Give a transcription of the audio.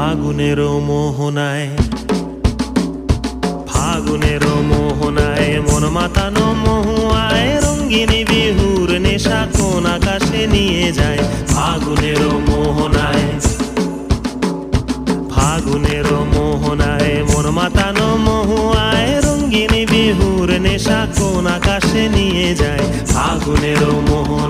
ফাগুনের মোহনায় ফাগুনের মোহনায় মন মাতানো মহুয়ায় রঙ্গিনী বিহুর নেশা কোন আকাশে নিয়ে যায়। ফাগুনের মোহনায় ফাগুনের মোহনায় মন মাতানো মহুয়ায় রঙ্গিনী বিহুর নেশা কোন আকাশে নিয়ে যায়। ফাগুনের মোহনায়